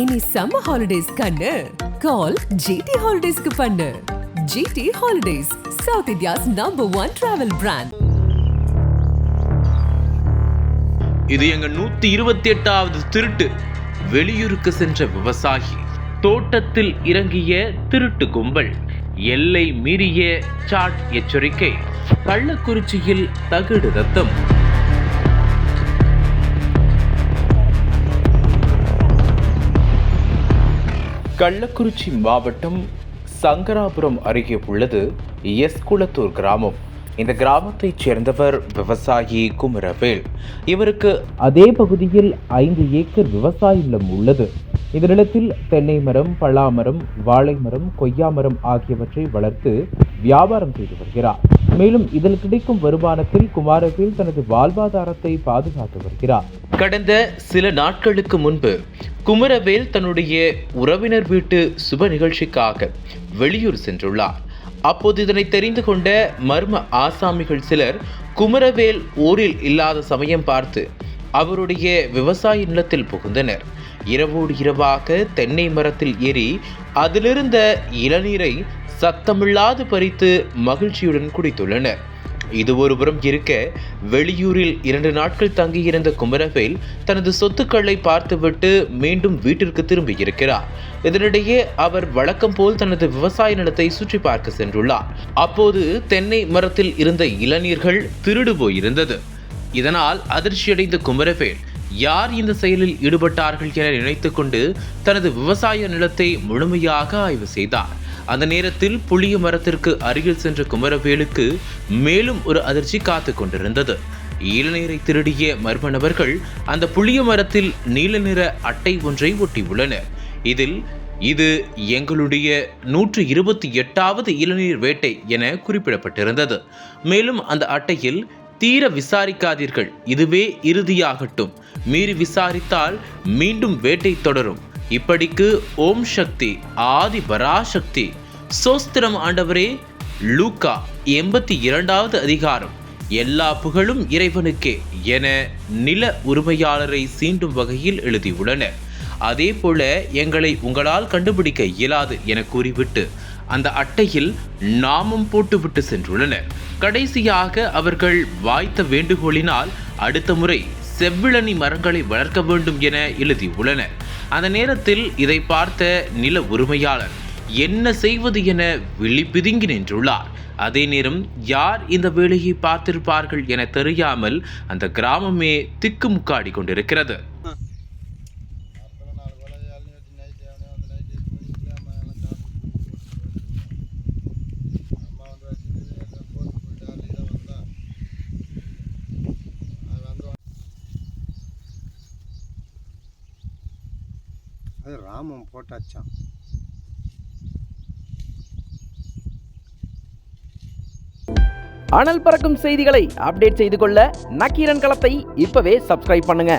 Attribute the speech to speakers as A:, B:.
A: இனி summer holidays கண்ணு. கால் GT ஹாலிடேஸ்க்கு பண்ணு. GT holidays south India's number one travel brand
B: இது எங்க நூத்தி இருபத்தி எட்டாவது திருட்டு. வெளியூருக்கு சென்ற விவசாயி தோட்டத்தில் இறங்கிய திருட்டு கும்பல் எல்லை மீறிய சாட் எச்சரிக்கை கள்ளக்குறிச்சியில் தகுடு ரத்தம். கள்ளக்குறிச்சி மாவட்டம் சங்கராபுரம் அருகே உள்ளது எஸ் குளத்தூர் கிராமம். இந்த கிராமத்தைச் சேர்ந்தவர் விவசாயி குமரவேல். இவருக்கு அதே பகுதியில் ஐந்து ஏக்கர் விவசாய நிலம் உள்ளது. இந்த நிலத்தில் தென்னை மரம் பலாமரம் வாழை மரம் கொய்யா மரம் ஆகியவற்றை வளர்த்து வியாபாரம் செய்து வருகிறார். மேலும் இதில் கிடைக்கும் வருமானத்தில் குமாரவேல் தனது வாழ்வாதாரத்தை பாதுகாத்து வருகிறார். கடந்த சில நாட்களுக்கு முன்பு குமரவேல் தன்னுடைய உறவினர் வீட்டு சுப நிகழ்ச்சிக்காக வெளியூர் சென்றுள்ளார். அப்போது இதனை தெரிந்து கொண்ட மர்ம ஆசாமிகள் சிலர் குமரவேல் ஊரில் இல்லாத சமயம் பார்த்து அவருடைய விவசாய நிலத்தில் புகுந்தனர். இரவோடு இரவாக தென்னை மரத்தில் ஏறி அதிலிருந்த இளநீரை சத்தமில்லாது பறித்து மகிழ்ச்சியுடன் குடித்துள்ளனர். இது ஒருபுறம் இருக்க வெளியூரில் இரண்டு நாட்கள் தங்கியிருந்த குமரவேல் தனது சொத்துக்களை பார்த்துவிட்டு மீண்டும் வீட்டிற்கு திரும்பியிருக்கிறார் இதனிடையே அவர் வழக்கம் போல் தனது விவசாய நிலத்தை சுற்றி பார்க்க சென்றுள்ளார். அப்போது தென்னை மரத்தில் இருந்த இளநீர்கள் திருடு போயிருந்தது. இதனால் அதிர்ச்சியடைந்த குமரவேல் யார் இந்த செயலில் ஈடுபட்டார்கள் என நினைத்துக்கொண்டு தனது விவசாய நிலத்தை முழுமையாக ஆய்வு செய்தார். அந்த நேரத்தில் புளிய மரத்திற்கு அருகில் சென்ற குமரவேலுக்கு மேலும் ஒரு அதிர்ச்சி காத்து கொண்டிருந்தது. இளநீரை திருடிய மர்ம நபர்கள் அந்த புளிய மரத்தில் நீல நிற அட்டை ஒன்றை ஒட்டியுள்ளனர். இதில் இது எங்களுடைய நூற்று இருபத்தி எட்டாவது இளநீர் வேட்டை என குறிப்பிடப்பட்டிருந்தது. மேலும் அந்த அட்டையில் தீர விசாரிக்காதீர்கள். இதுவே இறுதியாகட்டும். மீறி விசாரித்தால் மீண்டும் வேட்டை தொடரும். இப்படிக்கு ஓம் சக்தி ஆதி பராசக்தி. சோஸ்திரம் ஆண்டவரே லூக்கா எண்பத்தி இரண்டாவது அதிகாரம். எல்லா புகழும் இறைவனுக்கே என நில உரிமையாளரை சீண்டும் வகையில் எழுதியுள்ளனர். அதே போல எங்களை உங்களால் கண்டுபிடிக்க இயலாது என கூறிவிட்டு அந்த அட்டையில் நாமம் போட்டுவிட்டு சென்றுள்ளனர். கடைசியாக அவர்கள் வாய்த்த வேண்டுகோளினால் அடுத்த முறை செவ்விளனி மரங்களை வளர்க்க வேண்டும் என எழுதியுள்ளனர். அந்த நேரத்தில் இதை பார்த்த நில உரிமையாளர் என்ன செய்வது என விழி பிதுங்கி நின்றுள்ளார். அதே நேரம் யார் இந்த வேலையை பார்த்திருப்பார்கள் என தெரியாமல் அந்த கிராமமே திக்குமுக்காடி கொண்டிருக்கிறது.
C: அது ராமம் போட்டாச்சான்
D: அனல் பறக்கும் செய்திகளை அப்டேட் செய்து கொள்ள நக்கீரன் களத்தை இப்பவே சப்ஸ்கிரைப் பண்ணுங்க.